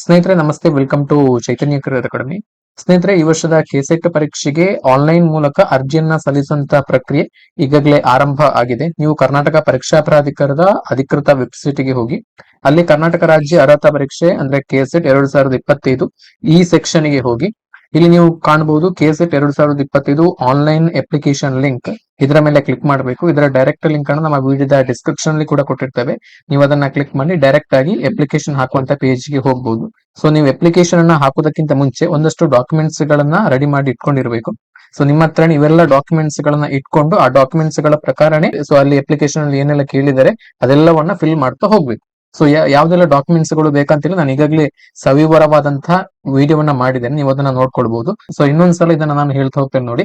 ಸ್ನೇಹಿತರೆ, ನಮಸ್ತೆ. Welcome to Chaitanya Krida academy ಸ್ನೇಹಿತರೆ, ಈ ವರ್ಷದ ಕೆಸೆಟ್ ಪರೀಕ್ಷೆಗೆ ಆನ್ಲೈನ್ ಮೂಲಕ ಅರ್ಜಿಯನ್ನ ಸಲ್ಲಿಸುವಂತಹ ಪ್ರಕ್ರಿಯೆ ಈಗಾಗಲೇ ಆರಂಭ ಆಗಿದೆ. ನೀವು ಕರ್ನಾಟಕ ಪರೀಕ್ಷಾ ಪ್ರಾಧಿಕಾರದ ಅಧಿಕೃತ ವೆಬ್ಸೈಟ್ಗೆ ಹೋಗಿ, ಅಲ್ಲಿ ಕರ್ನಾಟಕ ರಾಜ್ಯ ಅರ್ಹತಾ ಪರೀಕ್ಷೆ ಅಂದ್ರೆ ಕೆಸೆಟ್ ಎರಡ್ ಸಾವಿರದ ಇಪ್ಪತ್ತೈದು ಈ ಸೆಕ್ಷನ್ಗೆ ಹೋಗಿ ಇಲ್ಲಿ ನೀವು ಕಾಣಬಹುದು ಕೆಸೆಟ್ ಎರಡು ಸಾವಿರದ ಇಪ್ಪತ್ತೈದು ಆನ್ಲೈನ್ ಅಪ್ಲಿಕೇಶನ್ ಲಿಂಕ್ ಇದರ ಮೇಲೆ ಕ್ಲಿಕ್ ಮಾಡಬೇಕು. ಇದರ ಡೈರೆಕ್ಟ್ ಲಿಂಕ್ ಅನ್ನು ನಮ್ಮ ವಿಡಿಯೋದ ಡಿಸ್ಕ್ರಿಪ್ಷನ್ ಅಲ್ಲಿ ಕೂಡ ಕೊಟ್ಟಿರ್ತೇವೆ. ನೀವು ಅದನ್ನ ಕ್ಲಿಕ್ ಮಾಡಿ ಡೈರೆಕ್ಟ್ ಆಗಿ ಅಪ್ಲಿಕೇಶನ್ ಹಾಕುವಂತ ಪೇಜ್ಗೆ ಹೋಗಬಹುದು ಸೊ ನೀವು ಅಪ್ಲಿಕೇಶನ್ ಅನ್ನ ಹಾಕೋದಕ್ಕಿಂತ ಮುಂಚೆ ಒಂದಷ್ಟು ಡಾಕ್ಯುಮೆಂಟ್ಸ್ ಗಳನ್ನ ರೆಡಿ ಮಾಡಿ ಇಟ್ಕೊಂಡಿರಬೇಕು. ಸೊ ನಿಮ್ಮ ಹತ್ರ ಇವೆಲ್ಲ ಡಾಕ್ಯುಮೆಂಟ್ಸ್ ಗಳನ್ನ ಇಟ್ಕೊಂಡು ಆ ಡಾಕ್ಯುಮೆಂಟ್ಸ್ಗಳ ಪ್ರಕಾರನೇ ಸೊ ಅಲ್ಲಿ ಅಪ್ಲಿಕೇಶನ್ ಅಲ್ಲಿ ಏನೆಲ್ಲ ಕೇಳಿದರೆ ಅದೆಲ್ಲವನ್ನ ಫಿಲ್ ಮಾಡ್ತಾ ಹೋಗ್ಬೇಕು. ಸೊ ಯಾವ್ದೆಲ್ಲ ಡಾಕ್ಯುಮೆಂಟ್ಸ್ಗಳು ಬೇಕಂತೇಳಿ ನಾನು ಈಗಾಗಲೇ ಸವಿವರವಾದಂತಹ ವಿಡಿಯೋವನ್ನ ಮಾಡಿದ್ದೇನೆ ನೀವು ಅದನ್ನ ನೋಡ್ಕೊಳ್ಬಹುದು ಸೊ ಇನ್ನೊಂದ್ಸಲ ಇದನ್ನ ನಾನು ಹೇಳ್ತಾ ಹೋಗ್ತೇನೆ ನೋಡಿ.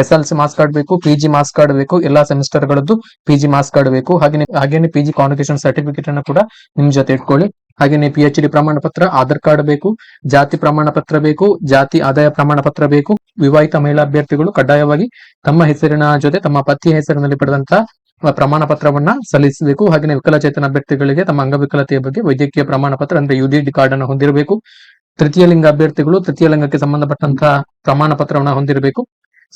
S L C marks card ಬೇಕು, ಪಿ ಜಿ ಮಾರ್ಕ್ಸ್ ಕಾರ್ಡ್ ಬೇಕು, ಎಲ್ಲಾ ಸೆಮಿಸ್ಟರ್ ಗಳದ್ದು ಪಿ ಜಿ ಮಾರ್ಕ್ಸ್ ಕಾರ್ಡ್ ಬೇಕು. ಹಾಗೆ ಹಾಗೇನೆ ಪಿ ಜಿ ಕಾನ್ವಿಕೇಶನ್ ಸರ್ಟಿಫಿಕೇಟ್ ಅನ್ನು ಕೂಡ ನಿಮ್ ಜೊತೆ ಇಟ್ಕೊಳ್ಳಿ. ಹಾಗೇನೆ ಪಿ ಎಚ್ ಡಿ ಪ್ರಮಾಣ ಪತ್ರ, ಆಧಾರ್ ಕಾರ್ಡ್ ಬೇಕು, ಜಾತಿ ಪ್ರಮಾಣ ಪತ್ರ ಬೇಕು, ಜಾತಿ ಆದಾಯ ಪ್ರಮಾಣ ಪತ್ರ ಬೇಕು. ವಿವಾಹಿತ ಮಹಿಳಾ ಅಭ್ಯರ್ಥಿಗಳು ಕಡ್ಡಾಯವಾಗಿ ತಮ್ಮ ಹೆಸರಿನ ಜೊತೆ, ತಮ್ಮ ಪತಿಯ ಹೆಸರಿನಲ್ಲಿ ಪಡೆದಂತ ಪ್ರಮಾಣ ಪತ್ರವನ್ನ ಸಲ್ಲಿಸಬೇಕು. ಹಾಗೆ ವಿಕಲಚೇತನ ಅಭ್ಯರ್ಥಿಗಳಿಗೆ ತಮ್ಮ ಅಂಗವಿಕಲತೆಯ ಬಗ್ಗೆ ವೈದ್ಯಕೀಯ ಪ್ರಮಾಣ ಪತ್ರ ಅಂದ್ರೆ ಯುಡಿಡಿ ಕಾರ್ಡ್ ಅನ್ನು ಹೊಂದಿರಬೇಕು. ತೃತೀಯ ಲಿಂಗ ಅಭ್ಯರ್ಥಿಗಳು ತೃತೀಯ ಲಿಂಗಕ್ಕೆ ಸಂಬಂಧಪಟ್ಟಂತಹ ಪ್ರಮಾಣ ಪತ್ರವನ್ನ ಹೊಂದಿರಬೇಕು.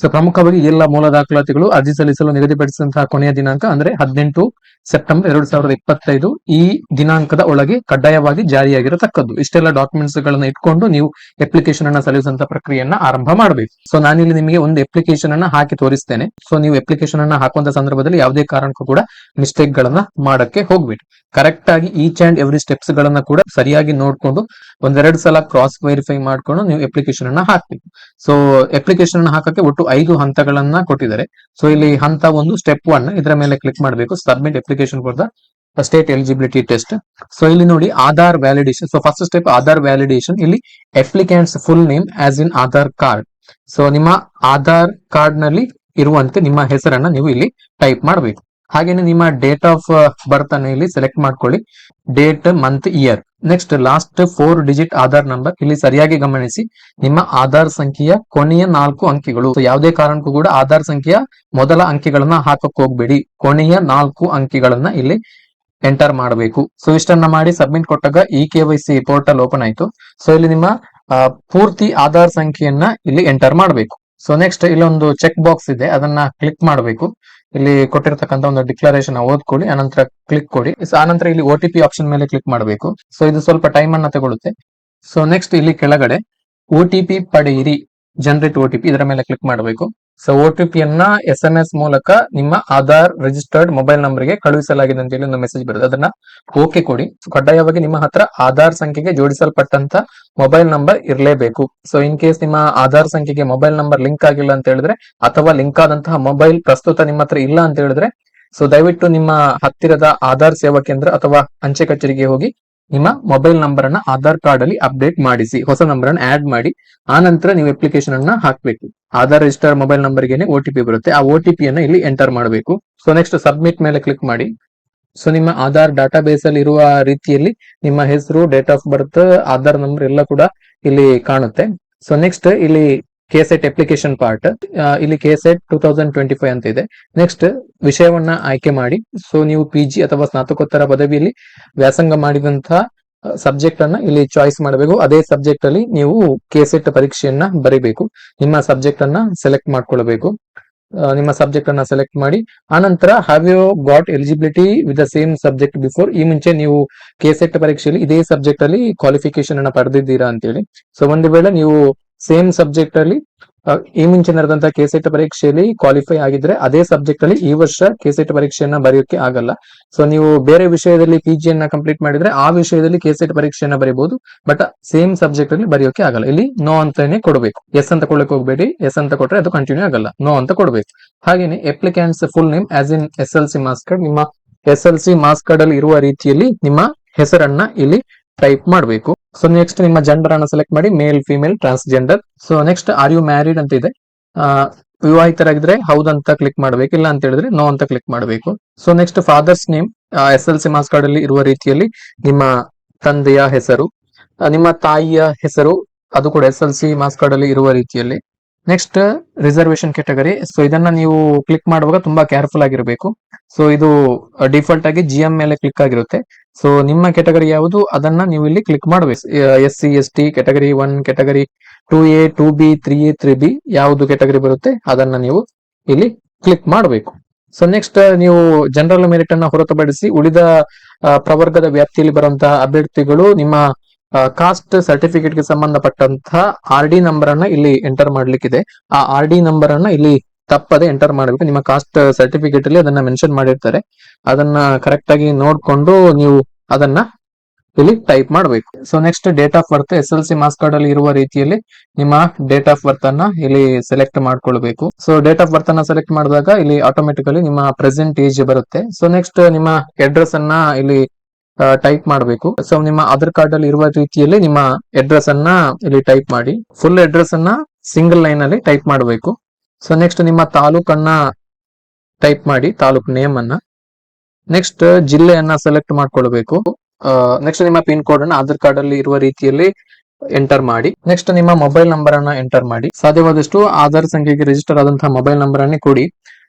ಸೊ ಪ್ರಮುಖವಾಗಿ ಎಲ್ಲ ಮೂಲ ದಾಖಲಾತಿಗಳು ಅರ್ಜಿ ಸಲ್ಲಿಸಲು ನಿಗದಿಪಡಿಸಿದಂತಹ ಕೊನೆಯ ದಿನಾಂಕ ಅಂದ್ರೆ ಹದಿನೆಂಟು ಸೆಪ್ಟೆಂಬರ್ ಎರಡ್ ಸಾವಿರದ ಇಪ್ಪತ್ತೈದು ಈ ದಿನಾಂಕದ ಒಳಗೆ ಕಡ್ಡಾಯವಾಗಿ ಜಾರಿಯಾಗಿರತಕ್ಕದ್ದು. ಇಷ್ಟೆಲ್ಲ ಡಾಕ್ಯುಮೆಂಟ್ಸ್ ಗಳನ್ನ ಇಟ್ಕೊಂಡು ನೀವು ಅಪ್ಲಿಕೇಶನ್ ಅನ್ನ ಸಲ್ಲಿಸುವಂತ ಪ್ರಕ್ರಿಯೆಯನ್ನ ಆರಂಭ ಮಾಡಬೇಕು. ಸೊ ನಾನಿಲ್ಲಿ ನಿಮಗೆ ಒಂದು ಅಪ್ಲಿಕೇಶನ್ ಅನ್ನ ಹಾಕಿ ತೋರಿಸ್ತೇನೆ. ಸೊ ನೀವು ಅಪ್ಲಿಕೇಶನ್ ಅನ್ನ ಹಾಕುವಂತ ಸಂದರ್ಭದಲ್ಲಿ ಯಾವುದೇ ಕಾರಣಕ್ಕೂ ಕೂಡ ಮಿಸ್ಟೇಕ್ ಗಳನ್ನ ಮಾಡಕ್ಕೆ ಹೋಗ್ಬಿಟ್ಟು ಕರೆಕ್ಟ್ ಆಗಿ ಈಚ್ ಅಂಡ್ ಎವ್ರಿ ಸ್ಟೆಪ್ಸ್ ಗಳನ್ನ ಕೂಡ ಸರಿಯಾಗಿ ನೋಡ್ಕೊಂಡು ಒಂದೆರಡು ಸಲ ಕ್ರಾಸ್ ವೆರಿಫೈ ಮಾಡ್ಕೊಂಡು ನೀವು ಅಪ್ಲಿಕೇಶನ್ ಅನ್ನ ಹಾಕ್ಬೇಕು. ಸೊ ಅಪ್ಲಿಕೇಶನ್ ಅನ್ನ ಹಾಕಕ್ಕೆ ಒಟ್ಟು ಐದು ಹಂತಗಳನ್ನ ಕೊಟ್ಟಿದ್ದಾರೆ. ಸೊ ಇಲ್ಲಿ ಹಂತ ಒಂದು ಸ್ಟೆಪ್ ಒನ್ ಇದರ ಮೇಲೆ ಕ್ಲಿಕ್ ಮಾಡಬೇಕು. Submit application for the state eligibility test so ಇಲ್ಲಿ ನೋಡಿ Aadhaar validation so first step Aadhaar validation ಇಲ್ಲಿ applicant's full name as in Aadhaar card. So ನಿಮ್ಮ ಆಧಾರ್ ಕಾರ್ಡ್ನಲ್ಲಿ ಇರುವಂತೆ ನಿಮ್ಮ ಹೆಸರನ್ನ ನೀವು ಇಲ್ಲಿ ಟೈಪ್ ಮಾಡಬೇಕು. ಹಾಗೇನೆ ನಿಮ್ಮ ಡೇಟ್ ಆಫ್ ಬರ್ತ್ ಅನ್ನು ಇಲ್ಲಿ ಸೆಲೆಕ್ಟ್ ಮಾಡ್ಕೊಳ್ಳಿ. Date month year next last four digit Aadhaar number ಇಲ್ಲಿ ಸರಿಯಾಗಿ ಗಮನಿಸಿ. ನಿಮ್ಮ ಆಧಾರ್ ಸಂಖ್ಯೆಯ ಕೊನೆಯ ನಾಲ್ಕು ಅಂಕಿಗಳು. ಯಾವುದೇ ಕಾರಣಕ್ಕೂ ಕೂಡ ಆಧಾರ್ ಸಂಖ್ಯೆಯ ಮೊದಲ ಅಂಕಿಗಳನ್ನ ಹಾಕಕ್ ಹೋಗ್ಬೇಡಿ. ಕೊನೆಯ ನಾಲ್ಕು ಅಂಕಿಗಳನ್ನ ಇಲ್ಲಿ ಎಂಟರ್ ಮಾಡಬೇಕು. ಸೊ ಇಷ್ಟನ್ನ ಮಾಡಿ ಸಬ್ಮಿಟ್ ಕೊಟ್ಟಾಗ ಇ ಕೆ ಪೋರ್ಟಲ್ ಓಪನ್ ಆಯ್ತು. ಸೊ ಇಲ್ಲಿ ನಿಮ್ಮ ಪೂರ್ತಿ ಆಧಾರ್ ಸಂಖ್ಯೆಯನ್ನ ಇಲ್ಲಿ ಎಂಟರ್ ಮಾಡಬೇಕು. ಸೊ ನೆಕ್ಸ್ಟ್ ಇಲ್ಲೊಂದು ಚೆಕ್ ಬಾಕ್ಸ್ ಇದೆ. ಅದನ್ನ ಕ್ಲಿಕ್ ಮಾಡಬೇಕು. ಇಲ್ಲಿ ಕೊಟ್ಟಿರ್ತಕ್ಕಂಥ ಒಂದು ಡಿಕ್ಲರೇಷನ್ ಓದ್ಕೊಳ್ಳಿ, ಅನಂತರ ಕ್ಲಿಕ್ ಕೊಡಿ. ಆನಂತರ ಇಲ್ಲಿ ಒ ಆಪ್ಷನ್ ಮೇಲೆ ಕ್ಲಿಕ್ ಮಾಡಬೇಕು. ಸೊ ಇದು ಸ್ವಲ್ಪ ಟೈಮ್ ಅನ್ನ ತಗೊಳುತ್ತೆ. ಸೊ ನೆಕ್ಸ್ಟ್ ಇಲ್ಲಿ ಕೆಳಗಡೆ ಒ ಟಿ ಪಿ ಪಡೆಯಿರಿ. ಜನರೇಟ್ ಒ ಇದರ ಮೇಲೆ ಕ್ಲಿಕ್ ಮಾಡಬೇಕು. So O T S M S ಮೂಲಕ ನಿಮ್ಮ ಆಧಾರ್ ರಿಜಿಸ್ಟರ್ಡ್ ಮೊಬೈಲ್ ನಂಬರ್ಗೆ ಕಳುಹಿಸಲಾಗಿದೆ ಅಂತ ಹೇಳಿ ಒಂದು ಮೆಸೇಜ್ ಬರುತ್ತೆ. ಅದನ್ನ ಓಕೆ ಕೊಡಿ. ಕಡ್ಡಾಯವಾಗಿ ನಿಮ್ಮ ಹತ್ರ ಆಧಾರ್ ಸಂಖ್ಯೆಗೆ ಜೋಡಿಸಲ್ಪಟ್ಟಂತ ಮೊಬೈಲ್ ನಂಬರ್ ಇರಲೇಬೇಕು. ಸೊ ಇನ್ ಕೇಸ್ ನಿಮ್ಮ ಆಧಾರ್ ಸಂಖ್ಯೆಗೆ ಮೊಬೈಲ್ ನಂಬರ್ ಲಿಂಕ್ ಆಗಿಲ್ಲ ಅಂತ ಹೇಳಿದ್ರೆ ಅಥವಾ ಲಿಂಕ್ ಆದಂತಹ ಮೊಬೈಲ್ ಪ್ರಸ್ತುತ ನಿಮ್ಮ ಹತ್ರ ಇಲ್ಲ ಅಂತ ಹೇಳಿದ್ರೆ ಸೊ ದಯವಿಟ್ಟು ನಿಮ್ಮ ಹತ್ತಿರದ ಆಧಾರ್ ಸೇವಾ ಕೇಂದ್ರ ಅಥವಾ ಅಂಚೆ ಕಚೇರಿಗೆ ಹೋಗಿ ನಿಮ್ಮ ಮೊಬೈಲ್ ನಂಬರ್ ಅನ್ನ ಆಧಾರ್ ಕಾರ್ಡ್ ಅಲ್ಲಿ ಅಪ್ಡೇಟ್ ಮಾಡಿಸಿ, ಹೊಸ ನಂಬರ್ ಅನ್ನ ಆಡ್ ಮಾಡಿ, ಆ ನಂತರ ನೀವು ಅಪ್ಲಿಕೇಶನ್ ಅನ್ನ ಹಾಕ್ಬೇಕು. ಆಧಾರ್ ರಿಜಿಸ್ಟರ್ ಮೊಬೈಲ್ ನಂಬರ್ಗೆ ಒ ಟಿ ಬರುತ್ತೆ. ಆ ಒ ಟಿ ಅನ್ನ ಇಲ್ಲಿ ಎಂಟರ್ ಮಾಡಬೇಕು. ಸೊ ನೆಕ್ಸ್ಟ್ ಸಬ್ಮಿಟ್ ಮೇಲೆ ಕ್ಲಿಕ್ ಮಾಡಿ. ಸೊ ನಿಮ್ಮ ಆಧಾರ್ ಡಾಟಾ ಬೇಸ್ ಅಲ್ಲಿ ಇರುವ ರೀತಿಯಲ್ಲಿ ನಿಮ್ಮ ಹೆಸರು date of birth Aadhaar number ಎಲ್ಲ ಕೂಡ ಇಲ್ಲಿ ಕಾಣುತ್ತೆ. ಸೊ ನೆಕ್ಸ್ಟ್ ಇಲ್ಲಿ ಕೆಸೆಟ್ ಅಪ್ಲಿಕೇಶನ್ ಪಾರ್ಟ್ ಇಲ್ಲಿ KSET two thousand twenty five ಅಂತ ಇದೆ. ನೆಕ್ಸ್ಟ್ ವಿಷಯವನ್ನ ಆಯ್ಕೆ ಮಾಡಿ. ಸೊ ನೀವು ಪಿ ಜಿ ಅಥವಾ ಸ್ನಾತಕೋತ್ತರ ಪದವಿಯಲ್ಲಿ ವ್ಯಾಸಂಗ ಮಾಡಿದಂತಹ ಸಬ್ಜೆಕ್ಟ್ ಅನ್ನ ಇಲ್ಲಿ ಚಾಯ್ಸ್ ಮಾಡಬೇಕು. ಅದೇ ಸಬ್ಜೆಕ್ಟ್ ಅಲ್ಲಿ ನೀವು ಕೆಸೆಟ್ ಪರೀಕ್ಷೆಯನ್ನ ಬರೀಬೇಕು. ನಿಮ್ಮ ಸಬ್ಜೆಕ್ಟ್ ಅನ್ನ ಸೆಲೆಕ್ಟ್ ಮಾಡ್ಕೊಳ್ಬೇಕು. ನಿಮ್ಮ ಸಬ್ಜೆಕ್ಟ್ ಅನ್ನ ಸೆಲೆಕ್ಟ್ ಮಾಡಿ. ಆನಂತರ have you got eligibility with the same subject before ಈ ಮುಂಚೆ ನೀವು ಕೆಸೆಟ್ ಪರೀಕ್ಷೆಯಲ್ಲಿ ಇದೇ ಸಬ್ಜೆಕ್ಟ್ ಅಲ್ಲಿ ಕ್ವಾಲಿಫಿಕೇಶನ್ ಅನ್ನ ಪಡೆದಿದ್ದೀರಾ ಅಂತೇಳಿ. ಸೊ ಒಂದು ವೇಳೆ ನೀವು ಸೇಮ್ ಸಬ್ಜೆಕ್ಟ್ ಅಲ್ಲಿ ಈ ಮುಂಚೆ ನಡೆದಂತಹ ಕೆಸೆಟ್ ಪರೀಕ್ಷೆಯಲ್ಲಿ ಕ್ವಾಲಿಫೈ ಆಗಿದ್ರೆ ಅದೇ ಸಬ್ಜೆಕ್ಟ್ ಅಲ್ಲಿ ಈ ವರ್ಷ ಕೆಸೆಟ್ ಪರೀಕ್ಷೆಯನ್ನ ಬರೆಯೋಕೆ ಆಗಲ್ಲ. ಸೊ ನೀವು ಬೇರೆ ವಿಷಯದಲ್ಲಿ ಪಿ ಜಿಯನ್ನ ಕಂಪ್ಲೀಟ್ ಮಾಡಿದ್ರೆ ಆ ವಿಷಯದಲ್ಲಿ ಕೆಸೆಟ್ ಪರೀಕ್ಷೆಯನ್ನ ಬರೀಬಹುದು ಬಟ್ ಸೇಮ್ ಸಬ್ಜೆಕ್ಟ್ ಅಲ್ಲಿ ಬರೆಯೋಕೆ ಆಗಲ್ಲ. ಇಲ್ಲಿ ನೋ ಅಂತಾನೆ ಕೊಡಬೇಕು. ಎಸ್ ಅಂತ ಕೊಡಕ್ಕೆ ಹೋಗ್ಬೇಡಿ ಎಸ್ ಅಂತ ಕೊಟ್ರೆ ಅದು ಕಂಟಿನ್ಯೂ ಆಗಲ್ಲ. ನೋ ಅಂತ ಕೊಡಬೇಕು. ಹಾಗೇನೆ applicant's full name as in S L C marks card ನಿಮ್ಮ S L C marks card ಅಲ್ಲಿ ಇರುವ ರೀತಿಯಲ್ಲಿ ನಿಮ್ಮ ಹೆಸರನ್ನ ಇಲ್ಲಿ ಟೈಪ್ ಮಾಡಬೇಕು. ಸೊ ನೆಕ್ಸ್ಟ್ ನಿಮ್ಮ ಜೆಂಡರ್ ಅನ್ನ ಸೆಲೆಕ್ಟ್ ಮಾಡಿ male female transgender so next are you married ಅಂತ ಇದೆ. ವಿವಾಹಿತರಾಗಿದ್ರೆ ಹೌದಂತ ಕ್ಲಿಕ್ ಮಾಡಬೇಕು, ಇಲ್ಲ ಅಂತ ಹೇಳಿದ್ರೆ ನೋ ಅಂತ ಕ್ಲಿಕ್ ಮಾಡಬೇಕು. So next father's name S L C marks card ಅಲ್ಲಿ ಇರುವ ರೀತಿಯಲ್ಲಿ ನಿಮ್ಮ ತಂದೆಯ ಹೆಸರು ನಿಮ್ಮ ತಾಯಿಯ ಹೆಸರು, ಅದು ಕೂಡ S L C marks card ಅಲ್ಲಿ ಇರುವ ರೀತಿಯಲ್ಲಿ. ನೆಕ್ಸ್ಟ್ ರಿಸರ್ವೇಶನ್ ಕೆಟಗರಿ ಸೊ ಇದನ್ನ ನೀವು ಕ್ಲಿಕ್ ಮಾಡುವಾಗ ತುಂಬಾ ಕೇರ್ಫುಲ್ ಆಗಿರಬೇಕು. ಸೊ ಇದು ಡಿಫಾಲ್ಟ್ ಆಗಿ ಜಿ ಎಂ ಮೇಲೆ ಕ್ಲಿಕ್ ಆಗಿರುತ್ತೆ. ಸೊ ನಿಮ್ಮ ಕೆಟಗರಿ ಯಾವುದು? ಅದನ್ನ ನೀವು ಇಲ್ಲಿ ಕ್ಲಿಕ್ ಮಾಡಬೇಕು. S C S T category one category two A two B three A three B ಯಾವುದು ಕೆಟಗರಿ ಬರುತ್ತೆ? ಅದನ್ನ ನೀವು ಇಲ್ಲಿ ಕ್ಲಿಕ್ ಮಾಡಬೇಕು. ಸೊ ನೆಕ್ಸ್ಟ್ ನೀವು ಜನರಲ್ ಮೆರಿಟ್ ಅನ್ನ ಹೊರತುಪಡಿಸಿ ಉಳಿದ ಪ್ರವರ್ಗದ ವ್ಯಾಪ್ತಿಯಲ್ಲಿ ಬರುವಂತಹ ಅಭ್ಯರ್ಥಿಗಳು ನಿಮ್ಮ ಕಾಸ್ಟ್ ಸರ್ಟಿಫಿಕೇಟ್ಗೆ ಸಂಬಂಧಪಟ್ಟಂತಹ ಆರ್ ಡಿ ನಂಬರ್ ಅನ್ನ ಇಲ್ಲಿ ಎಂಟರ್ ಮಾಡ್ಲಿಕ್ಕಿದೆ. ಆ ಆರ್ ಡಿ ನಂಬರ್ ಅನ್ನ ಇಲ್ಲಿ ತಪ್ಪದೆ ಎಂಟರ್ ಮಾಡಬೇಕು. ನಿಮ್ಮ ಕಾಸ್ಟ್ ಸರ್ಟಿಫಿಕೇಟ್ ಅಲ್ಲಿ ಅದನ್ನ ಮೆನ್ಷನ್ ಮಾಡಿರ್ತಾರೆ. ಅದನ್ನ ಕರೆಕ್ಟ್ ಆಗಿ ನೋಡ್ಕೊಂಡು ನೀವು ಅದನ್ನ ಇಲ್ಲಿ ಟೈಪ್ ಮಾಡಬೇಕು. So next date of birth S L C marks card ಅಲ್ಲಿ ಇರುವ ರೀತಿಯಲ್ಲಿ ನಿಮ್ಮ ಡೇಟ್ ಆಫ್ ಬರ್ತ್ ಅನ್ನ ಇಲ್ಲಿ ಸೆಲೆಕ್ಟ್ ಮಾಡ್ಕೊಳ್ಬೇಕು. ಸೊ ಡೇಟ್ ಆಫ್ ಬರ್ತ್ ಅನ್ನ ಸೆಲೆಕ್ಟ್ ಮಾಡಿದಾಗ ಇಲ್ಲಿ ಆಟೋಮೆಟಿಕಲಿ ನಿಮ್ಮ ಪ್ರೆಸೆಂಟ್ ಏಜ್ ಬರುತ್ತೆ. ಸೊ ನೆಕ್ಸ್ಟ್ ನಿಮ್ಮ ಅಡ್ರೆಸ್ ಅನ್ನ ಇಲ್ಲಿ ಟೈಪ್ ಮಾಡಬೇಕು. ಸೊ ನಿಮ್ಮ ಆಧಾರ್ ಕಾರ್ಡ್ ಅಲ್ಲಿ ಇರುವ ರೀತಿಯಲ್ಲಿ ನಿಮ್ಮ ಅಡ್ರೆಸ್ ಅನ್ನ ಇಲ್ಲಿ ಟೈಪ್ ಮಾಡಿ. ಫುಲ್ ಅಡ್ರೆಸ್ ಅನ್ನ ಸಿಂಗಲ್ ಲೈನ್ ಅಲ್ಲಿ ಟೈಪ್ ಮಾಡಬೇಕು. ಸೊ ನೆಕ್ಸ್ಟ್ ನಿಮ್ಮ ತಾಲೂಕನ್ನ ಟೈಪ್ ಮಾಡಿ, ತಾಲೂಕ್ ನೇಮ್ ಅನ್ನ. ನೆಕ್ಸ್ಟ್ ಜಿಲ್ಲೆಯನ್ನ ಸೆಲೆಕ್ಟ್ ಮಾಡ್ಕೊಳ್ಬೇಕು. ನೆಕ್ಸ್ಟ್ ನಿಮ್ಮ ಪಿನ್ ಕೋಡ್ ಅನ್ನ ಆಧಾರ್ ಕಾರ್ಡ್ ಅಲ್ಲಿ ಇರುವ ರೀತಿಯಲ್ಲಿ ಎಂಟರ್ ಮಾಡಿ. ನೆಕ್ಸ್ಟ್ ನಿಮ್ಮ ಮೊಬೈಲ್ ನಂಬರ್ ಅನ್ನ ಎಂಟರ್ ಮಾಡಿ. ಸಾಧ್ಯವಾದಷ್ಟು ಆಧಾರ್ ಸಂಖ್ಯೆಗೆ ರಿಜಿಸ್ಟರ್ ಆದಂತಹ ಮೊಬೈಲ್ ನಂಬರ್ ಅನ್ನೇ ಕೊಡಿ.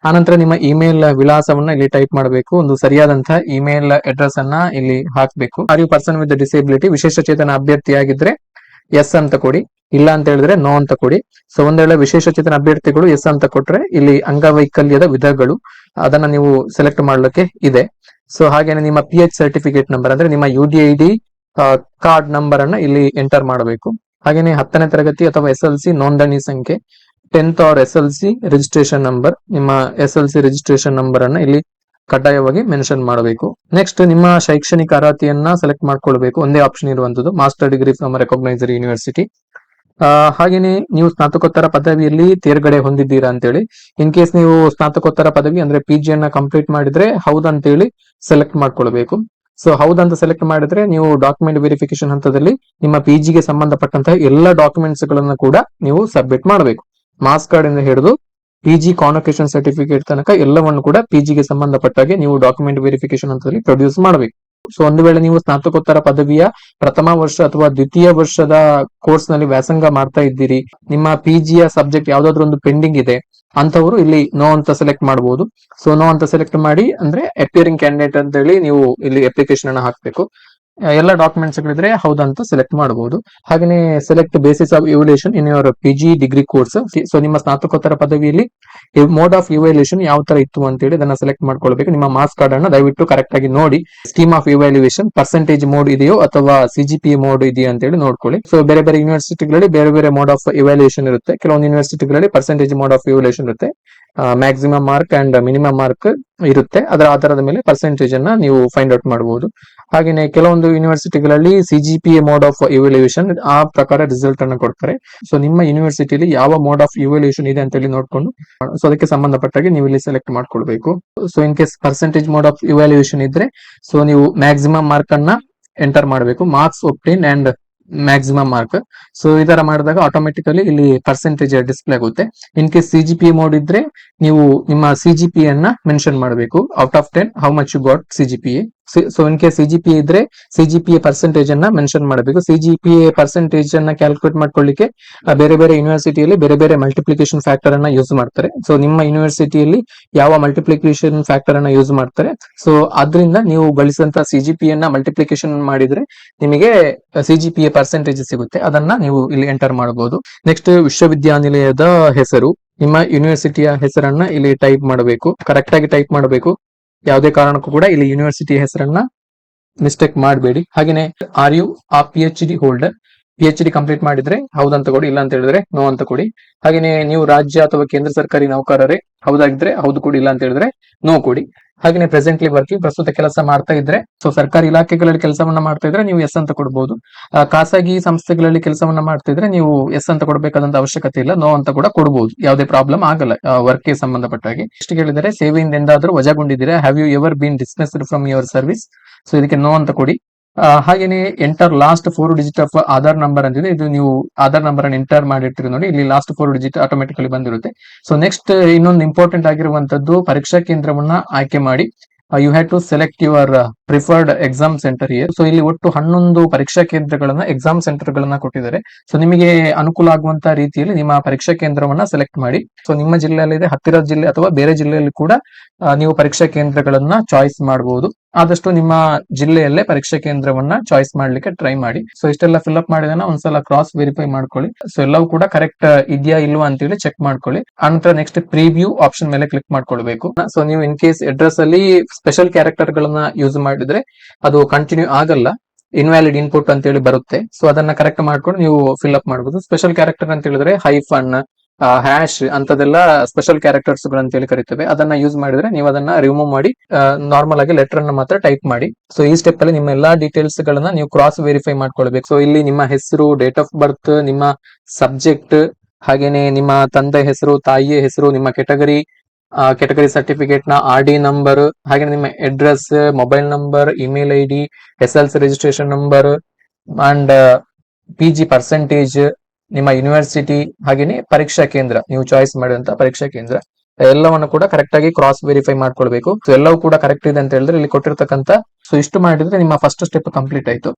ಆನಂತರ ನಿಮ್ಮ ಇಮೇಲ್ ವಿಳಾಸವನ್ನ ಇಲ್ಲಿ ಟೈಪ್ ಮಾಡಬೇಕು. ಒಂದು ಸರಿಯಾದಂತಹ ಇಮೇಲ್ ಅಡ್ರೆಸ್ ಅನ್ನ ಇಲ್ಲಿ ಹಾಕಬೇಕು. Are you person with disability ವಿಶೇಷ ಚೇತನ ಅಭ್ಯರ್ಥಿಯಾಗಿದ್ರೆ ಎಸ್ ಅಂತ ಕೊಡಿ. ಇಲ್ಲ ಅಂತ ಹೇಳಿದ್ರೆ ನೋ ಅಂತ ಕೊಡಿ. ಸೊ ಒಂದ್ ವಿಶೇಷ ಚೇತನ ಅಭ್ಯರ್ಥಿಗಳು ಎಸ್ ಅಂತ ಕೊಟ್ರೆ ಇಲ್ಲಿ ಅಂಗವೈಕಲ್ಯದ ವಿಧಗಳು ಅದನ್ನ ನೀವು ಸೆಲೆಕ್ಟ್ ಮಾಡ್ಲಿಕ್ಕೆ ಇದೆ. ಸೊ ಹಾಗೇನೆ ನಿಮ್ಮ ಪಿ ಎಚ್ ಸರ್ಟಿಫಿಕೇಟ್ ನಂಬರ್ ಅಂದ್ರೆ ನಿಮ್ಮ U D I D card number ಅನ್ನ ಇಲ್ಲಿ ಎಂಟರ್ ಮಾಡಬೇಕು. ಹಾಗೇನೆ ಹತ್ತನೇ ತರಗತಿ ಅಥವಾ ಎಸ್ ಎಲ್ ಸಿ ನೋಂದಣಿ ಸಂಖ್ಯೆ tenth or S L C registration number ನಿಮ್ಮ S L C registration number ಅನ್ನ ಇಲ್ಲಿ ಕಡ್ಡಾಯವಾಗಿ ಮೆನ್ಷನ್ ಮಾಡಬೇಕು. ನೆಕ್ಸ್ಟ್ ನಿಮ್ಮ ಶೈಕ್ಷಣಿಕ ಅರ್ಹತೆಯನ್ನ ಸೆಲೆಕ್ಟ್ ಮಾಡ್ಕೊಳ್ಬೇಕು. ಒಂದೇ ಆಪ್ಷನ್ ಇರುವಂತದ್ದು master degree from recognised university ಹಾಗೇನೆ ನೀವು ಸ್ನಾತಕೋತ್ತರ ಪದವಿಯಲ್ಲಿ ತೇರ್ಗಡೆ ಹೊಂದಿದ್ದೀರಾ ಅಂತೇಳಿ. ಇನ್ ಕೇಸ್ ನೀವು ಸ್ನಾತಕೋತ್ತರ ಪದವಿ ಅಂದ್ರೆ ಪಿ ಅನ್ನ ಕಂಪ್ಲೀಟ್ ಮಾಡಿದ್ರೆ ಹೌದಂತೇಳಿ ಸೆಲೆಕ್ಟ್ ಮಾಡ್ಕೊಳ್ಬೇಕು. ಸೊ ಹೌದಂತ ಸೆಲೆಕ್ಟ್ ಮಾಡಿದ್ರೆ ನೀವು ಡಾಕ್ಯುಮೆಂಟ್ ವೆರಿಫಿಕೇಶನ್ ಹಂತದಲ್ಲಿ ನಿಮ್ಮ ಪಿ ಜಿಗೆ ಸಂಬಂಧಪಟ್ಟಂತಹ ಎಲ್ಲ ಡಾಕ್ಯುಮೆಂಟ್ಸ್ ಗಳನ್ನ ಕೂಡ ನೀವು ಸಬ್ಮಿಟ್ ಮಾಡಬೇಕು. ಮಾಸ್ ಕಾರ್ಡ್ ಇಂದ ಹಿಡಿದು ಪಿ ಜಿ ಕಾನ್ವೊಕೇಶನ್ ಸರ್ಟಿಫಿಕೇಟ್ ತನಕ ಎಲ್ಲವನ್ನು ಕೂಡ ಪಿ ಗೆ ಸಂಬಂಧಪಟ್ಟಾಗೆ ನೀವು ಡಾಕ್ಯುಮೆಂಟ್ ವೆರಿಫಿಕೇಶನ್ ಹಂತದಲ್ಲಿ ಪ್ರೊಡ್ಯೂಸ್ ಮಾಡಬೇಕು. ಸೊ ಒಂದು ವೇಳೆ ನೀವು ಸ್ನಾತಕೋತ್ತರ ಪದವಿಯ ಪ್ರಥಮ ವರ್ಷ ಅಥವಾ ದ್ವಿತೀಯ ವರ್ಷದ ಕೋರ್ಸ್ನಲ್ಲಿ ವ್ಯಾಸಂಗ ಮಾಡ್ತಾ ಇದ್ದೀರಿ, ನಿಮ್ಮ ಪಿಜಿಯ ಸಬ್ಜೆಕ್ಟ್ ಯಾವ್ದಾದ್ರು ಒಂದು ಪೆಂಡಿಂಗ್ ಇದೆ ಅಂತವರು ಇಲ್ಲಿ ನೋ ಅಂತ ಸೆಲೆಕ್ಟ್ ಮಾಡಬಹುದು ಸೊ ನೋ ಅಂತ ಸೆಲೆಕ್ಟ್ ಮಾಡಿ ಅಂದ್ರೆ ಅಪಿಯರಿಂಗ್ ಕ್ಯಾಂಡಿಡೇಟ್ ಅಂತ ಹೇಳಿ ನೀವು ಇಲ್ಲಿ ಅಪ್ಲಿಕೇಶನ್ ಅನ್ನ ಹಾಕ್ಬೇಕು. ಎಲ್ಲ ಡಾಕ್ಯುಮೆಂಟ್ಸ್ ಗಳಿದ್ರೆ ಹೌದಂತ ಸೆಲೆಕ್ಟ್ ಮಾಡಬಹುದು ಹಾಗೇನೆ select basis of evaluation in your P G degree course so ನಿಮ್ಮ ಸ್ನಾತಕೋತ್ತರ ಪದವಿಯಲ್ಲಿ ಮೋಡ್ ಆಫ್ ಇವ್ಯಾಲ್ಯೂಷನ್ ಯಾವ ತರ ಇತ್ತು ಅಂತ ಹೇಳಿ ಅದನ್ನ ಸೆಲೆಕ್ಟ್ ಮಾಡ್ಕೊಳ್ಬೇಕು. ನಿಮ್ಮ ಮಾರ್ಕ್ಸ್ ಕಾರ್ಡ್ ಅನ್ನ ದಯವಿಟ್ಟು ಕರೆಕ್ಟ್ ಆಗಿ ನೋಡಿ. Scheme of evaluation percentage mode ಇದೆಯೋ ಅಥವಾ ಸಿಜಿಪಿ ಮೋಡ್ ಇದೆಯಾ ಅಂತ ಹೇಳಿ ನೋಡ್ಕೊಳ್ಳಿ. ಸೊ ಬೇರೆ ಬೇರೆ ಯೂನಿವರ್ಸಿಟಿಗಳಲ್ಲಿ ಬೇರೆ ಬೇರೆ ಮೋಡ್ ಆಫ್ ಇವ್ಯಾಲ್ಯೂಯೇಷನ್ ಇರುತ್ತೆ. ಕೆಲವೊಂದು ಯೂನಿವರ್ಸಿಟಿಗಳಲ್ಲಿ ಪರ್ಸೆಂಟೇಜ್ ಮೋಡ್ ಆಫ್ ಇವ್ಯಾಲ್ಯೂಯೇಷನ್ ಇರುತ್ತೆ. Maximum mark and minimum mark ಇರುತ್ತೆ. ಅದರ ಆಧಾರದ ಮೇಲೆ ಪರ್ಸೆಂಟೇಜ್ ಅನ್ನ ನೀವು ಫೈಂಡ್ ಔಟ್ ಮಾಡಬಹುದು ಹಾಗೇನೆ ಕೆಲವೊಂದು ಯೂನಿವರ್ಸಿಟಿಗಳಲ್ಲಿ ಸಿಜಿಪಿ ಮೋಡ್ ಆಫ್ ಇವ್ಯಾಲ್ಯೂಯೇಷನ್ ಆ ಪ್ರಕಾರ ರಿಸಲ್ಟ್ ಅನ್ನು ಕೊಡ್ತಾರೆ. ಸೊ ನಿಮ್ಮ ಯೂನಿವರ್ಸಿಟಿಯಲ್ಲಿ ಯಾವ ಮೋಡ್ ಆಫ್ ಇವ್ಯಾಲ್ಯೂಯೇಷನ್ ಇದೆ ಅಂತ ಹೇಳಿ ನೋಡ್ಕೊಂಡು, ಸೊ ಅದಕ್ಕೆ ಸಂಬಂಧಪಟ್ಟಾಗಿ ನೀವು ಇಲ್ಲಿ ಸೆಲೆಕ್ಟ್ ಮಾಡ್ಕೊಳ್ಬೇಕು. So in case percentage mode of evaluation ಇದ್ರೆ ಸೊ ನೀವು ಮ್ಯಾಕ್ಸಿಮಮ್ ಮಾರ್ಕ್ ಅನ್ನ ಎಂಟರ್ ಮಾಡಬೇಕು. Marks obtained and maximum mark so ಈ ತರ ಮಾಡಿದಾಗ ಆಟೋಮೆಟಿಕಲಿ ಇಲ್ಲಿ ಪರ್ಸೆಂಟೇಜ್ ಡಿಸ್ಪ್ಲೇ ಆಗುತ್ತೆ. ಇನ್ ಕೇಸ್ ಸಿಜಿಪಿ ಮೋಡ್ ಇದ್ರೆ, ನೀವು ನಿಮ್ಮ ಸಿಜಿಪಿ ಅನ್ನ ಮೆನ್ಷನ್ ಮಾಡಬೇಕು. Out of ten how much you got CGP so in case CGP ಇದ್ರೆ ಸಿಜಿಪಿ ಪರ್ಸೆಂಟೇಜ್ ಅನ್ನ ಮೆನ್ಷನ್ ಮಾಡಬೇಕು. ಸಿಜಿಪಿ ಪರ್ಸೆಂಟೇಜ್ ಅನ್ನ ಕ್ಯಾಲ್ಕುಲೇಟ್ ಮಾಡ್ಕೊಳ್ಳಿಕ್ಕೆ ಬೇರೆ ಬೇರೆ ಯೂನಿವರ್ಸಿಟಿಯಲ್ಲಿ ಬೇರೆ ಬೇರೆ ಮಲ್ಟಿಪ್ಲಿಕೇಶನ್ ಫ್ಯಾಕ್ಟರ್ ಅನ್ನ ಯೂಸ್ ಮಾಡ್ತಾರೆ. ಸೊ ನಿಮ್ಮ ಯೂನಿವರ್ಸಿಟಿಯಲ್ಲಿ ಯಾವ ಮಲ್ಟಿಪ್ಲಿಕೇಶನ್ ಫ್ಯಾಕ್ಟರ್ ಅನ್ನ ಯೂಸ್ ಮಾಡ್ತಾರೆ. ಸೊ ಅದರಿಂದ ನೀವು ಗಳಿಸಿದಂತ ಸಿಜಿಪಿ ಅನ್ನ ಮಲ್ಟಿಪ್ಲಿಕೇಶನ್ ಮಾಡಿದ್ರೆ ನಿಮಗೆ ಸಿಜಿಪಿ ಪರ್ಸೆಂಟೇಜ್ ಸಿಗುತ್ತೆ. ಅದನ್ನ ನೀವು ಇಲ್ಲಿ ಎಂಟರ್ ಮಾಡಬಹುದು. ನೆಕ್ಸ್ಟ್ ವಿಶ್ವವಿದ್ಯಾನಿಲಯದ ಹೆಸರು. ನಿಮ್ಮ ಯೂನಿವರ್ಸಿಟಿಯ ಹೆಸರನ್ನ ಇಲ್ಲಿ ಟೈಪ್ ಮಾಡಬೇಕು. ಕರೆಕ್ಟ್ ಆಗಿ ಟೈಪ್ ಮಾಡಬೇಕು. ಯಾವುದೇ ಕಾರಣಕ್ಕೂ ಕೂಡ ಇಲ್ಲಿ ಯೂನಿವರ್ಸಿಟಿ ಹೆಸರನ್ನ ಮಿಸ್ಟೇಕ್ ಮಾಡಬೇಡಿ. ಹಾಗೇನೆ are you a P H D holder P H D complete ಮಾಡಿದ್ರೆ ಹೌದಂತ ಕೊಡಿ ಇಲ್ಲ ಅಂತ ಹೇಳಿದ್ರೆ ನೋ ಅಂತ ಕೊಡಿ. ಹಾಗೇನೆ, ನೀವು ರಾಜ್ಯ ಅಥವಾ ಕೇಂದ್ರ ಸರ್ಕಾರಿ ನೌಕರರೇ, ಹೌದಾಗಿದ್ರೆ ಹೌದು ಕೊಡಿ ಇಲ್ಲ ಅಂತ ಹೇಳಿದ್ರೆ ನೋ ಕೊಡಿ. ಹಾಗೇನೆ ಪ್ರೆಸೆಂಟ್ಲಿ ವರ್ಕಿಂಗ್ ಪ್ರಸ್ತುತ ಕೆಲಸ ಮಾಡ್ತಾ ಇದ್ರೆ ಸೊ ಸರ್ಕಾರಿ ಇಲಾಖೆಗಳಲ್ಲಿ ಕೆಲಸವನ್ನ ಮಾಡ್ತಾ ಇದ್ರೆ ನೀವು ಎಸ್ ಅಂತ ಕೊಡಬಹುದು ಖಾಸಗಿ ಸಂಸ್ಥೆಗಳಲ್ಲಿ ಕೆಲಸವನ್ನ ಮಾಡ್ತಾ ಇದ್ರೆ ನೀವು ಎಸ್ ಅಂತ ಕೊಡಬೇಕಾದಂತ ಅವಶ್ಯಕತೆ ಇಲ್ಲ ನೋ ಅಂತ ಕೂಡ ಕೊಡಬಹುದು ಯಾವುದೇ ಪ್ರಾಬ್ಲಮ್ ಆಗಲ್ಲ ವರ್ಕ್ಗೆ ಸಂಬಂಧಪಟ್ಟ ಹಾಗೆ ಇಷ್ಟು ಕೇಳಿದರೆ, ಸೇವೆಯಿಂದ ಎಂದಾದ್ರೂ ವಜಾಗೊಂಡಿದ್ದೀರಾ? Have you ever been dismissed from your service so ಇದಕ್ಕೆ ನೋ ಅಂತ ಕೊಡಿ. ಹಾಗೇನೆ enter last four digit of Aadhaar number ಅಂತಿದೆ. ಇದು ನೀವು ಆಧಾರ್ ನಂಬರ್ ಅನ್ನು ಎಂಟರ್ ಮಾಡಿರ್ತೀರಿ ನೋಡಿ, ಇಲ್ಲಿ ಲಾಸ್ಟ್ ಫೋರ್ ಡಿಜಿಟ್ ಆಟೋಮೆಟಿಕಲಿ ಬಂದಿರುತ್ತೆ. ಸೊ ನೆಕ್ಸ್ಟ್ ಇನ್ನೊಂದು ಇಂಪಾರ್ಟೆಂಟ್ ಆಗಿರುವಂತದ್ದು ಪರೀಕ್ಷಾ ಕೇಂದ್ರವನ್ನ ಆಯ್ಕೆ ಮಾಡಿ. You have to select your preferred exam centre here so ಇಲ್ಲಿ ಒಟ್ಟು ಹನ್ನೊಂದು ಪರೀಕ್ಷಾ ಕೇಂದ್ರಗಳನ್ನ ಎಕ್ಸಾಮ್ ಸೆಂಟರ್ ಗಳನ್ನ ಕೊಟ್ಟಿದ್ದಾರೆ. ಸೊ ನಿಮಗೆ ಅನುಕೂಲ ಆಗುವಂತ ರೀತಿಯಲ್ಲಿ ನಿಮ್ಮ ಪರೀಕ್ಷಾ ಕೇಂದ್ರವನ್ನ ಸೆಲೆಕ್ಟ್ ಮಾಡಿ. ಸೊ ನಿಮ್ಮ ಜಿಲ್ಲೆಯಲ್ಲಿದೆ ಹತ್ತಿರದ ಜಿಲ್ಲೆ ಅಥವಾ ಬೇರೆ ಜಿಲ್ಲೆಯಲ್ಲಿ ಕೂಡ ನೀವು ಪರೀಕ್ಷಾ ಕೇಂದ್ರಗಳನ್ನ ಚಾಯ್ಸ್ ಮಾಡಬಹುದು ಆದಷ್ಟು ನಿಮ್ಮ ಜಿಲ್ಲೆಯಲ್ಲೇ ಪರೀಕ್ಷಾ ಕೇಂದ್ರವನ್ನ ಚಾಯ್ಸ್ ಮಾಡ್ಲಿಕ್ಕೆ ಟ್ರೈ ಮಾಡಿ. ಸೊ ಇಷ್ಟೆಲ್ಲ ಫಿಲ್ ಅಪ್ ಮಾಡಿದ ಒಂದ್ಸಲ ಕ್ರಾಸ್ ವೆರಿಫೈ ಮಾಡ್ಕೊಳ್ಳಿ. ಸೊ ಎಲ್ಲವೂ ಕೂಡ ಕರೆಕ್ಟ್ ಇದೆಯಾ ಇಲ್ವಾ ಅಂತೇಳಿ ಚೆಕ್ ಮಾಡ್ಕೊಳ್ಳಿ. ಆನಂತರ ನೆಕ್ಸ್ಟ್ ಪ್ರಿವ್ಯೂ ಆಪ್ಷನ್ ಮೇಲೆ ಕ್ಲಿಕ್ ಮಾಡ್ಕೊಳ್ಬೇಕು. ಸೊ ನೀವು ಇನ್ ಕೇಸ್ ಅಡ್ರೆಸ್ ಅಲ್ಲಿ ಸ್ಪೆಷಲ್ ಕ್ಯಾರೆಕ್ಟರ್ ಗಳನ್ನ ಯೂಸ್ ಮಾಡಿದ್ರೆ ಅದು ಕಂಟಿನ್ಯೂ ಆಗಲ್ಲ. ಇನ್ವ್ಯಾಲಿಡ್ ಇನ್ಪುಟ್ ಅಂತ ಹೇಳಿ ಬರುತ್ತೆ. ಸೊ ಅದನ್ನ ಕರೆಕ್ಟ್ ಮಾಡ್ಕೊಂಡು ನೀವು ಫಿಲ್ ಅಪ್ ಮಾಡಬಹುದು ಸ್ಪೆಷಲ್ ಕ್ಯಾರೆಕ್ಟರ್ ಅಂತ ಹೇಳಿದ್ರೆ ಹೈಫನ್ ಹ್ಯಾಶ್ ಅಂತದೆಲ್ಲ ಸ್ಪೆಷಲ್ ಕ್ಯಾರೆಕ್ಟರ್ಸ್ ಅಂತ ಹೇಳಿ ಕರಿತೇವೆ. ಅದನ್ನ ಯೂಸ್ ಮಾಡಿದ್ರೆ ನೀವು ಅದನ್ನ ರಿಮೂವ್ ಮಾಡಿ ನಾರ್ಮಲ್ ಆಗಿ ಲೆಟರ್ ಅನ್ನ ಮಾತ್ರ ಟೈಪ್ ಮಾಡಿ. ಸೊ ಈ ಸ್ಟೆಪ್ ಅಲ್ಲಿ ನಿಮ್ಮ ಎಲ್ಲಾ ಡೀಟೇಲ್ಸ್ ಗಳನ್ನ ನೀವು ಕ್ರಾಸ್ ವೆರಿಫೈ ಮಾಡ್ಕೊಳ್ಬೇಕು. ಸೊ ಇಲ್ಲಿ ನಿಮ್ಮ ಹೆಸರು ಡೇಟ್ ಆಫ್ ಬರ್ತ್ ನಿಮ್ಮ ಸಬ್ಜೆಕ್ಟ್ ಹಾಗೇನೆ ನಿಮ್ಮ ತಂದೆ ಹೆಸರು, ತಾಯಿಯ ಹೆಸರು, ನಿಮ್ಮ ಕೆಟಗರಿ ಕೆಟಗರಿ ಸರ್ಟಿಫಿಕೇಟ್ನ ಆರ್ ಡಿ ನಂಬರ್ ಹಾಗೆ ನಿಮ್ಮ address mobile number email I D S L C registration number and P G percentage ನಿಮ್ಮ ಯೂನಿವರ್ಸಿಟಿ ಹಾಗೇನೆ ಪರೀಕ್ಷಾ ಕೇಂದ್ರ, ನೀವು ಚಾಯ್ಸ್ ಮಾಡಿದಂತ ಪರೀಕ್ಷಾ ಕೇಂದ್ರ, ಎಲ್ಲವನ್ನು ಕೂಡ ಕರೆಕ್ಟ್ ಆಗಿ ಕ್ರಾಸ್ ವೆರಿಫೈ ಮಾಡ್ಕೊಳ್ಬೇಕು. ಎಲ್ಲವೂ ಕೂಡ ಕರೆಕ್ಟ್ ಇದೆ ಅಂತ ಹೇಳಿದ್ರೆ ಇಲ್ಲಿ ಕೊಟ್ಟಿರ್ತಕ್ಕಂಥ ಸೊ ಇಷ್ಟು ಮಾಡಿದ್ರೆ ನಿಮ್ಮ ಫಸ್ಟ್ ಸ್ಟೆಪ್ ಕಂಪ್ಲೀಟ್ ಆಯ್ತು.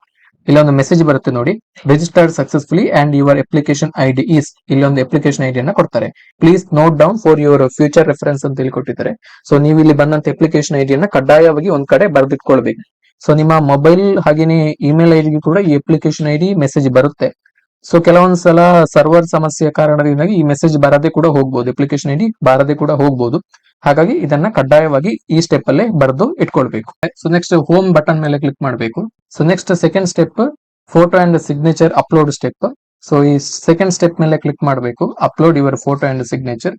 ಇಲ್ಲೊಂದು ಮೆಸೇಜ್ ಬರುತ್ತೆ ನೋಡಿ. Registered successfully and your application I D is ಇಲ್ಲೊಂದು ಅಪ್ಲಿಕೇಶನ್ ಐ ಅನ್ನ ಕೊಡ್ತಾರೆ. Please note down for your future reference ಅಂತ ಹೇಳಿ ಕೊಟ್ಟಿದ್ದಾರೆ ಸೊ ನೀವು ಇಲ್ಲಿ ಬಂದಂತ ಅಪ್ಲಿಕೇಶನ್ ಐಡಿಯನ್ನ ಕಡ್ಡಾಯವಾಗಿ ಒಂದ್ ಕಡೆ ಬರೆದಿಟ್ಕೊಳ್ಬೇಕು. ಸೊ ನಿಮ್ಮ ಮೊಬೈಲ್ ಹಾಗೇನೆ ಇಮೇಲ್ ಐಡಿಗೂ ಡಿಗೂ ಕೂಡ ಈ ಅಪ್ಲಿಕೇಶನ್ ಐಡಿ ಮೆಸೇಜ್ ಬರುತ್ತೆ. ಸೊ ಕೆಲವೊಂದ್ ಸಲ ಸರ್ವರ್ ಸಮಸ್ಯೆ ಕಾರಣದಿಂದಾಗಿ ಈ ಮೆಸೇಜ್ ಬರದೇ ಕೂಡ ಹೋಗ್ಬೋದು. ಅಪ್ಲಿಕೇಶನ್ ಐ ಡಿ ಬಾರದೆ ಕೂಡ ಹೋಗ್ಬೋದು. ಹಾಗಾಗಿ ಇದನ್ನ ಕಡ್ಡಾಯವಾಗಿ ಈ ಸ್ಟೆಪ್ ಅಲ್ಲೇ ಬರೆದು ಇಟ್ಕೊಳ್ಬೇಕು. ಸೊ ನೆಕ್ಸ್ಟ್ ಹೋಮ್ ಬಟನ್ ಮೇಲೆ ಕ್ಲಿಕ್ ಮಾಡಬೇಕು. So next second step photo and signature upload step so ಈ ಸೆಕೆಂಡ್ ಸ್ಟೆಪ್ ಮೇಲೆ ಕ್ಲಿಕ್ ಮಾಡಬೇಕು. Upload your photo and signature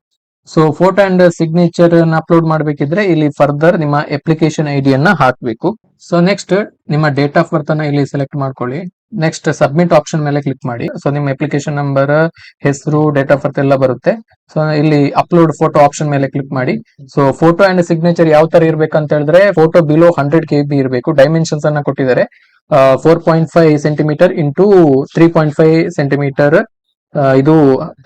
so photo and signature upload ಮಾಡಬೇಕಿದ್ರೆ ಇಲ್ಲಿ ಫರ್ದರ್ ನಿಮ್ಮ ಅಪ್ಲಿಕೇಶನ್ ಐ ಡಿಯನ್ನ ಹಾಕಬೇಕು. So next ನಿಮ್ಮ ಡೇಟ್ ಆಫ್ ಬರ್ತ್ ಅನ್ನ ಇಲ್ಲಿ ಸೆಲೆಕ್ಟ್ ಮಾಡ್ಕೊಳ್ಳಿ. ನೆಕ್ಸ್ಟ್ ಸಬ್ಮಿಟ್ ಆಪ್ಷನ್ ಮೇಲೆ ಕ್ಲಿಕ್ ಮಾಡಿ. ಸೊ ನಿಮ್ಮ ಅಪ್ಲಿಕೇಶನ್ ನಂಬರ್ ಹೆಸರು ಡೇಟ್ ಆಫ್ ಬರ್ತ್ ಎಲ್ಲ ಬರುತ್ತೆ. ಸೊ ಇಲ್ಲಿ ಅಪ್ಲೋಡ್ ಫೋಟೋ ಆಪ್ಷನ್ ಮೇಲೆ ಕ್ಲಿಕ್ ಮಾಡಿ. ಸೊ ಫೋಟೋ ಅಂಡ್ ಸಿಗ್ನೇಚರ್ ಯಾವ ತರ ಇರ್ಬೇಕಂತ ಹೇಳಿದ್ರೆ photo below hundred K B ಇರಬೇಕು. ಡೈಮೆನ್ಷನ್ಸ್ ಅನ್ನ ಕೊಟ್ಟಿದ್ದಾರೆ. Four point five centimetre into three point five centimetre ಇದು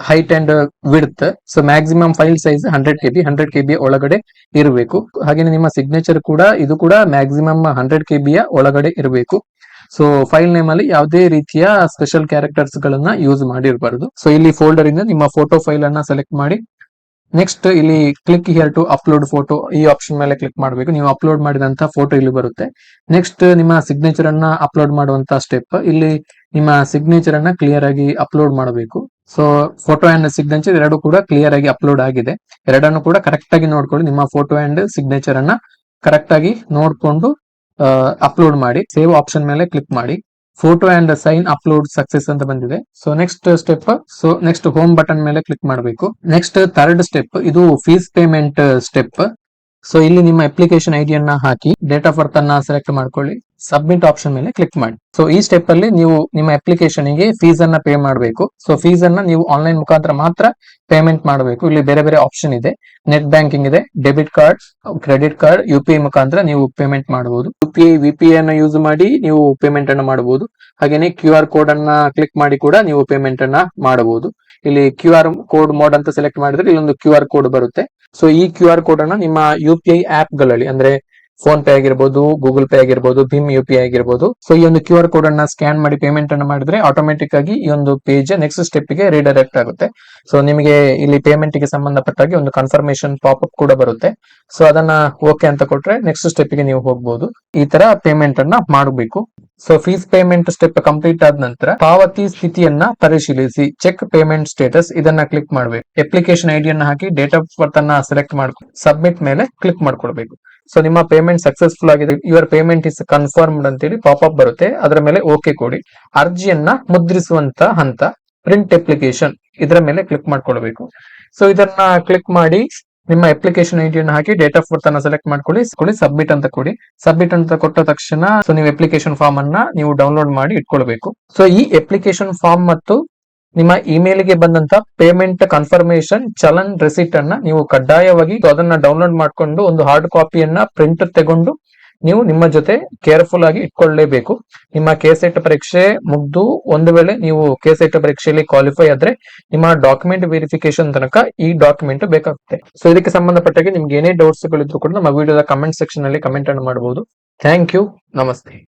height and width so maximum file size hundred K B hundred K B ಒಳಗಡೆ ಇರಬೇಕು. ಹಾಗೆ ನಿಮ್ಮ ಸಿಗ್ನೇಚರ್ ಕೂಡ, ಇದು ಕೂಡ ಮ್ಯಾಕ್ಸಿಮಮ್ ಹಂಡ್ರೆಡ್ ಕೆ ಬಿಯ ಒಳಗಡೆ ಇರಬೇಕು. ಸೊ ಫೈಲ್ ನೇಮ್ ಅಲ್ಲಿ ಯಾವುದೇ ರೀತಿಯ ಸ್ಪೆಷಲ್ ಕ್ಯಾರೆಕ್ಟರ್ಸ್ ಗಳನ್ನ ಯೂಸ್ ಮಾಡಿರಬಾರದು. ಸೊ ಇಲ್ಲಿ ಫೋಲ್ಡರ್ ಇಂದ ನಿಮ್ಮ ಫೋಟೋ ಫೈಲ್ ಅನ್ನ ಸೆಲೆಕ್ಟ್ ಮಾಡಿ ನೆಕ್ಸ್ಟ್ ಇಲ್ಲಿ click here to upload photo ಈ ಆಪ್ಷನ್ ಮೇಲೆ ಕ್ಲಿಕ್ ಮಾಡಬೇಕು. ನೀವು ಅಪ್ಲೋಡ್ ಮಾಡಿದಂತ ಫೋಟೋ ಇಲ್ಲಿ ಬರುತ್ತೆ. ನೆಕ್ಸ್ಟ್ ನಿಮ್ಮ ಸಿಗ್ನೇಚರ್ ಅನ್ನ ಅಪ್ಲೋಡ್ ಮಾಡುವಂತ ಸ್ಟೆಪ್ ಇಲ್ಲಿ ನಿಮ್ಮ ಸಿಗ್ನೇಚರ್ ಅನ್ನ ಕ್ಲಿಯರ್ ಆಗಿ ಅಪ್ಲೋಡ್ ಮಾಡಬೇಕು. ಸೊ ಫೋಟೋ ಅಂಡ್ ಸಿಗ್ನೇಚರ್ ಎರಡು ಕೂಡ ಕ್ಲಿಯರ್ ಆಗಿ ಅಪ್ಲೋಡ್ ಆಗಿದೆ. ಎರಡನ್ನು ಕೂಡ ಕರೆಕ್ಟ್ ಆಗಿ ನೋಡ್ಕೊಳ್ಳಿ. ನಿಮ್ಮ ಫೋಟೋ ಅಂಡ್ ಸಿಗ್ನೇಚರ್ ಅನ್ನ ಕರೆಕ್ಟ್ ಆಗಿ ನೋಡ್ಕೊಂಡು ಅಪ್ಲೋಡ್ ಮಾಡಿ. ಸೇವ್ ಆಪ್ಷನ್ ಮೇಲೆ ಕ್ಲಿಕ್ ಮಾಡಿ. Photo and sign upload success ಅಂತ ಬಂದಿದೆ. So next step so next home button ಮೇಲೆ ಕ್ಲಿಕ್ ಮಾಡಬೇಕು. ನೆಕ್ಸ್ಟ್ ಥರ್ಡ್ ಸ್ಟೆಪ್ ಇದು ಫೀಸ್ ಪೇಮೆಂಟ್ ಸ್ಟೆಪ್ ಸೊ ಇಲ್ಲಿ ನಿಮ್ಮ ಅಪ್ಲಿಕೇಶನ್ ಐಡಿಯನ್ನ ಹಾಕಿ ಡೇಟ್ ಆಫ್ ಬರ್ತ್ ಅನ್ನ ಸೆಲೆಕ್ಟ್ ಮಾಡ್ಕೊಳ್ಳಿ. ಸಬ್ಮಿಟ್ ಆಪ್ಷನ್ ಮೇಲೆ ಕ್ಲಿಕ್ ಮಾಡಿ. ಸೊ ಈ ಸ್ಟೆಪ್ ಅಲ್ಲಿ ನೀವು ನಿಮ್ಮ ಅಪ್ಲಿಕೇಶನ್ಗೆ ಫೀಸ್ ಅನ್ನ ಪೇ ಮಾಡಬೇಕು. ಸೊ ಫೀಸ್ ಅನ್ನ ನೀವು ಆನ್ಲೈನ್ ಮುಖಾಂತರ ಮಾತ್ರ ಪೇಮೆಂಟ್ ಮಾಡಬೇಕು. ಇಲ್ಲಿ ಬೇರೆ ಬೇರೆ ಆಪ್ಷನ್ ಇದೆ. ನೆಟ್ ಬ್ಯಾಂಕಿಂಗ್ ಇದೆ debit card credit card U P I ಮುಖಾಂತರ ನೀವು ಪೇಮೆಂಟ್ ಮಾಡಬಹುದು. U P I V P ಅನ್ನ ಯೂಸ್ ಮಾಡಿ ನೀವು ಪೇಮೆಂಟ್ ಅನ್ನ ಮಾಡಬಹುದು. ಹಾಗೇನೆ ಕ್ಯೂ ಆರ್ ಕೋಡ್ ಅನ್ನ ಕ್ಲಿಕ್ ಮಾಡಿ ಕೂಡ ನೀವು ಪೇಮೆಂಟ್ ಅನ್ನ ಮಾಡಬಹುದು. ಇಲ್ಲಿ ಕ್ಯೂ ಆರ್ ಕೋಡ್ ಮೋಡ್ ಅಂತ ಸೆಲೆಕ್ಟ್ ಮಾಡಿದ್ರೆ ಇಲ್ಲೊಂದು ಕ್ಯೂ ಆರ್ ಕೋಡ್ ಬರುತ್ತೆ. ಸೊ ಈ ಕ್ಯೂ ಆರ್ ಕೋಡ್ ಅನ್ನ ನಿಮ್ಮ ಯು ಪಿ ಐ ಆಪ್ಗಳಲ್ಲಿ, ಅಂದ್ರೆ ಫೋನ್ ಪೇ ಆಗಿರ್ಬೋದು ಗೂಗಲ್ ಪೇ ಆಗಿರ್ಬೋದು ಭೀಮ್ ಯು ಪಿ ಆಗಿರ್ಬೋದು. ಸೊ ಈ ಒಂದು ಕ್ಯೂ ಆರ್ ಕೋಡ್ ಅನ್ನ ಸ್ಕ್ಯಾನ್ ಮಾಡಿ ಪೇಮೆಂಟ್ ಅನ್ನ ಮಾಡಿದ್ರೆ ಆಟೋಮೆಟಿಕ್ ಆಗಿ ಈ ಒಂದು ಪೇಜ್ ನೆಕ್ಸ್ಟ್ ಸ್ಟೆಪ್ಗೆ ರೀಡೈರೆಕ್ಟ್ ಆಗುತ್ತೆ. ಸೊ ನಿಮಗೆ ಇಲ್ಲಿ ಪೇಮೆಂಟ್ಗೆ ಸಂಬಂಧಪಟ್ಟಾಗಿ ಒಂದು ಕನ್ಫರ್ಮೇಶನ್ ಪಾಪ್ ಅಪ್ ಕೂಡ ಬರುತ್ತೆ. ಸೊ ಅದನ್ನ ಓಕೆ ಅಂತ ಕೊಟ್ರೆ ನೆಕ್ಸ್ಟ್ ಸ್ಟೆಪ್ಗೆ ನೀವು ಹೋಗ್ಬೋದು. ಈ ತರ ಪೇಮೆಂಟ್ ಅನ್ನ ಮಾಡಬೇಕು. So fees payment step complete ಆದ ನಂತರ ಪಾವತಿ ಸ್ಥಿತಿಯನ್ನ ಪರಿಶೀಲಿಸಿ. ಚೆಕ್ ಪೇಮೆಂಟ್ ಸ್ಟೇಟಸ್ ಇದನ್ನ ಕ್ಲಿಕ್ ಮಾಡಬೇಕು. ಅಪ್ಲಿಕೇಶನ್ ಐಡಿಯನ್ನ ಹಾಕಿ ಡೇಟ್ ಆಫ್ ಬರ್ತ್ ಅನ್ನ ಸೆಲೆಕ್ಟ್ ಮಾಡ್ಕೊಂಡು ಸಬ್ಮಿಟ್ ಮೇಲೆ ಕ್ಲಿಕ್ ಮಾಡ್ಕೊಳ್ಬೇಕು ಸೊ ನಿಮ್ಮ ಪೇಮೆಂಟ್ ಸಕ್ಸಸ್ಫುಲ್ ಆಗಿದೆ. Your payment is confirmed pop up ಬರುತ್ತೆ. ಅದರ ಮೇಲೆ ಓಕೆ ಕೊಡಿ. ಅರ್ಜಿಯನ್ನ ಮುದ್ರಿಸುವಂತ ಹಂತ ಪ್ರಿಂಟ್ ಅಪ್ಲಿಕೇಶನ್ ಇದರ ಮೇಲೆ ಕ್ಲಿಕ್ ಮಾಡ್ಕೊಳ್ಬೇಕು. ಸೊ ಇದನ್ನ ಕ್ಲಿಕ್ ಮಾಡಿ ನಿಮ್ಮ ಅಪ್ಲಿಕೇಶನ್ ಐಡಿಯನ್ನು ಹಾಕಿ ಡೇಟ್ ಆಫ್ ಬರ್ತ್ ಅನ್ನ ಸೆಲೆಕ್ಟ್ ಮಾಡ್ಕೊಳ್ಳಿ. ಸಬ್ಮಿಟ್ ಅಂತ ಕೊಡಿ. ಸಬ್ಮಿಟ್ ಅಂತ ಕೊಟ್ಟ ತಕ್ಷಣ ಸೊ ನೀವು ಅಪ್ಲಿಕೇಶನ್ ಫಾರ್ಮ್ ಅನ್ನ ನೀವು ಡೌನ್ಲೋಡ್ ಮಾಡಿ ಇಟ್ಕೊಳ್ಬೇಕು. ಸೊ ಈ ಅಪ್ಲಿಕೇಶನ್ ಫಾರ್ಮ್ ಮತ್ತು ನಿಮ್ಮ ಇಮೇಲ್ಗೆ ಬಂದಂತ ಪೇಮೆಂಟ್ ಕನ್ಫರ್ಮೇಶನ್ ಚಲನ್ ರೆಸಿಟ್ ಅನ್ನ ನೀವು ಕಡ್ಡಾಯವಾಗಿ ಅದನ್ನ ಡೌನ್ಲೋಡ್ ಮಾಡ್ಕೊಂಡು ಒಂದು ಹಾರ್ಡ್ ಕಾಪಿಯನ್ನ ಪ್ರಿಂಟ್ ತಗೊಂಡು ನೀವು ನಿಮ್ಮ ಜೊತೆ ಕೇರ್ಫುಲ್ ಆಗಿ ಇಟ್ಕೊಳ್ಳೇಬೇಕು ನಿಮ್ಮ ಕೆಸೆಟ್ ಪರೀಕ್ಷೆ ಮುಗ್ದು ಒಂದು ವೇಳೆ ನೀವು ಕೆಸೆಟ್ ಪರೀಕ್ಷೆಯಲ್ಲಿ ಕ್ವಾಲಿಫೈ ಆದ್ರೆ ನಿಮ್ಮ ಡಾಕ್ಯುಮೆಂಟ್ ವೆರಿಫಿಕೇಶನ್ ತನಕ ಈ ಡಾಕ್ಯುಮೆಂಟ್ ಬೇಕಾಗುತ್ತೆ. ಸೊ ಇದಕ್ಕೆ ಸಂಬಂಧಪಟ್ಟಾಗಿ ನಿಮ್ಗೆ ಏನೇ ಡೌಟ್ಸ್ ಗಳಿದ್ರು ಕೂಡ ನಮ್ಮ ವಿಡಿಯೋದ ಕಮೆಂಟ್ ಸೆಕ್ಷನ್ ಅಲ್ಲಿ ಕಮೆಂಟ್ ಅನ್ನು ಮಾಡಬಹುದು ಥ್ಯಾಂಕ್ ಯು. ನಮಸ್ತೆ.